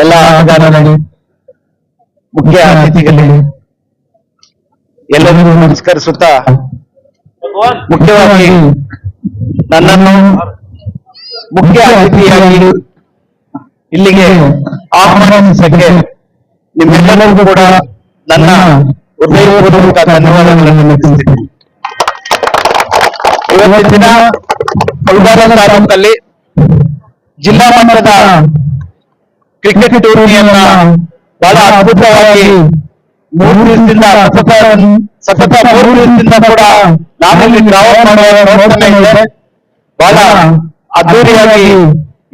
ಎಲ್ಲ ಆಟಗಾರರಿಗೆ ಮುಖ್ಯ ಅತಿಥಿಗಳಿಗೆ ಎಲ್ಲರಿಗೂ ನಮಸ್ಕರಿಸುತ್ತಾ ಮುಖ್ಯವಾಗಿ ನನ್ನನ್ನು ಮುಖ್ಯ ಅತಿಥಿಯಾಗಿ ಇಲ್ಲಿಗೆ ಆಹ್ವಾನಿಸಕ್ಕೆ ನಿಮ್ಮೆಲ್ಲರಿಗೂ ಕೂಡ ನನ್ನ ಹೃದಯಪೂರ್ವಕ ಧನ್ಯವಾದಗಳನ್ನು ತಿಳಿಸ್ತೀನಿ ಇವತ್ತಿನ ಜಿಲ್ಲಾ ಮಟ್ಟದ ಕ್ರಿಕೆಟ್ ಟೂರ್ನಿಯನ್ನ ಬಹಳ ಅದ್ಭುತವಾಗಿ ಮೂರು ದಿವಸದಿಂದ ಸತತ ಸತತ ಮೂರು ದಿವಸದಿಂದ ಕೂಡ ನಾವಿಲ್ಲಿ ಗ್ರಾಮ ಮಾಡುವ ನೋಡ್ತಾನೆ ಇದೆ ಬಹಳ ಅದ್ದೂರಿಯಾಗಿ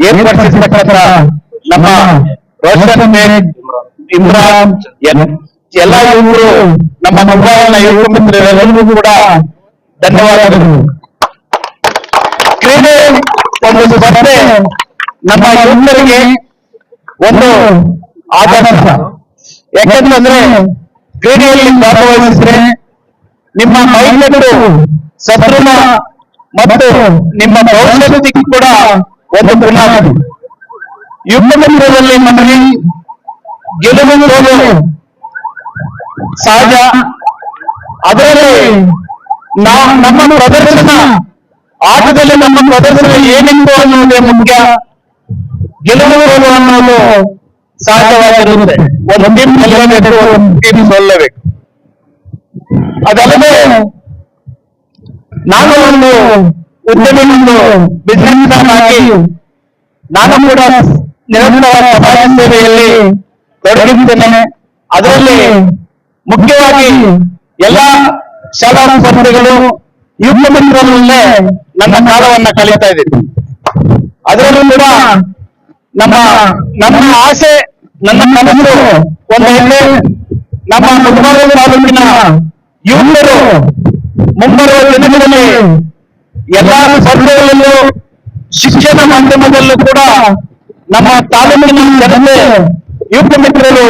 ಏರ್ಪಡಿಸಿರ್ತಕ್ಕಂಥ ನಮ್ಮ ರೋಷನ್ ಮೇಘ್ ಇಮ್ರಾನ್ ಎನ್- ಎಲ್ಲ ಯುವಕರು ನಮ್ಮ ಮೊಬೈಲ್ನ ಯುವಕ ಮಿತ್ರರೆಲ್ಲರಿಗೂ ಕೂಡ ಧನ್ಯವಾದಗಳು ಕ್ರೀಡೆ ಒಂದು ಸ್ಪರ್ಧೆ ನಮ್ಮ ಯುವಕರಿಗೆ ಒಂದು ಆದರ್ಶ. ಯಾಕಂತಂದ್ರೆ ಕ್ರೀಡೆಯಲ್ಲಿ ಭಾಗವಹಿಸಿದ್ರೆ ನಿಮ್ಮ ಮೈಕಟ್ಟು ಸದೃಢ ಮತ್ತು ನಿಮ್ಮ ಭವಿಷ್ಯತ್ತಿಗೆ ಕೂಡ ಒಂದು ಪರಿಣಾಮ ಯುದ್ಧ ಮಿತ್ರದಲ್ಲಿ ನಮಗೆ ಗೆಲುವು ಸಹಜ ಅದರಲ್ಲಿ ನಾವು ನಮ್ಮ ಪ್ರದರ್ಶನ ಆಟದಲ್ಲಿ ನಮ್ಮ ಪ್ರದರ್ಶನ ಏನಿತ್ತು ಅನ್ನೋದೇ ಮುಖ್ಯ. ಸೋಲು ಅನ್ನೋದು ಸಾಧ್ಯವಾಗಿರುತ್ತೆ ಸೋಲ್ಲಬೇಕು. ಅದಲ್ಲದೆ ನಾನು ಒಂದು ಉದ್ಯಮಿ ಒಂದು ಬಿಸ್ನೆಸ್ ಆಗಿ ನಾನು ಕೂಡ ನಿರಂತರವಾದ ಸಮಾಜ ಸೇವೆಯಲ್ಲಿ ತೊಡಗಿದ್ದೇನೆ ಅದರಲ್ಲಿ ಮುಖ್ಯವಾಗಿ ಎಲ್ಲ ಶಾಲಾ ಸಂಸ್ಥೆಗಳು ಯುದ್ಧ ಮಿತ್ರರಲ್ಲೇ ನನ್ನ ಕಾಲವನ್ನ ಕಲಿತಾ ಇದ್ದೀನಿ. ಅದರಲ್ಲೂ ಕೂಡ ನಮ್ಮ ನಮ್ಮ ಆಸೆ ನನ್ನ ಕನಸು ಒಂದು ಹೆಣ್ಣೆ ನಮ್ಮ ಮುಖಬಾರ ತಾಲೂಕಿನ ಯುವಕರು ಮುಂಬರುವ ದಿನಗಳಲ್ಲಿ ಎಲ್ಲಾ ಸ್ಪರ್ಧೆಗಳಲ್ಲೂ ಶಿಕ್ಷಣ ಮಾಧ್ಯಮದಲ್ಲೂ ಕೂಡ ನಮ್ಮ ತಾಲೂಕಿನ ಜನತೆ ಯುವಕ ಮಿತ್ರರು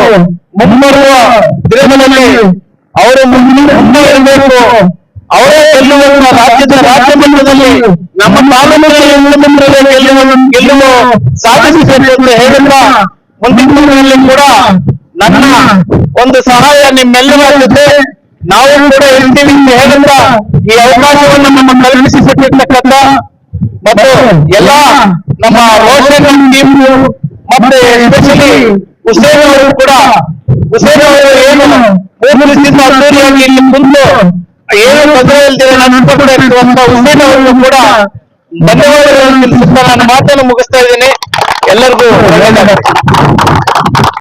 ಮುಂಬರುವ ದಿನಗಳಲ್ಲಿ ಅವರು ಮುಂದೆ ಮುಂದೆ ಇರಬೇಕು. ಅವರೇ ಗೆಲ್ಲುವ ರಾಜ್ಯದ ರಾಜ್ಯ ಮಟ್ಟದಲ್ಲಿ ನಮ್ಮ ತಾಲೂಕಿನ ಯುವಕ ಮಿತ್ರರೇ ಗೆಲ್ಲುವ ಗೆಲ್ಲುವ ಸಾಧಿಸಬೇಕು ಎಂದು ಹೇಳುತ್ತಾ ಮುಂದಿನ ಕೂಡ ನನ್ನ ಒಂದು ಸಹಾಯ ನಿಮ್ಮೆಲ್ಲರ ಜೊತೆ ನಾವು ಕೂಡ ಇರ್ತೀವಿ ಅಂತ ಹೇಳುತ್ತಾ ಈ ಅವಕಾಶವನ್ನು ನಮ್ಮ ಕಲ್ಪಿಸಿಕೊಟ್ಟಿರ್ತಕ್ಕಂಥ ಮತ್ತು ಎಲ್ಲ ನಮ್ಮ ರೋಷನ್ ಟೀಮ್ ಮತ್ತೆ ಎಸ್ಪೆಷಲಿ ಹುಸೇನ್ ಅವರು ಕೂಡ ಹುಸೇನ್ ಅವರು ಏನು ಮೂರು ದಿವಸದಿಂದ ಅದ್ದೂರಿಯಾಗಿ ಇಲ್ಲಿ ಕುಂತು ಏನು ತೊಂದರೆ ಇಲ್ದಿರ ನಾನು ಕೂಡ ಒಂದು ಕೂಡ ಧನ್ಯವಾದಗಳನ್ನು ತಿಳಿಸುತ್ತಾ ನಾನು ಮಾತನ್ನು ಮುಗಿಸ್ತಾ ಇದ್ದೇನೆ. ಎಲ್ಲರಿಗೂ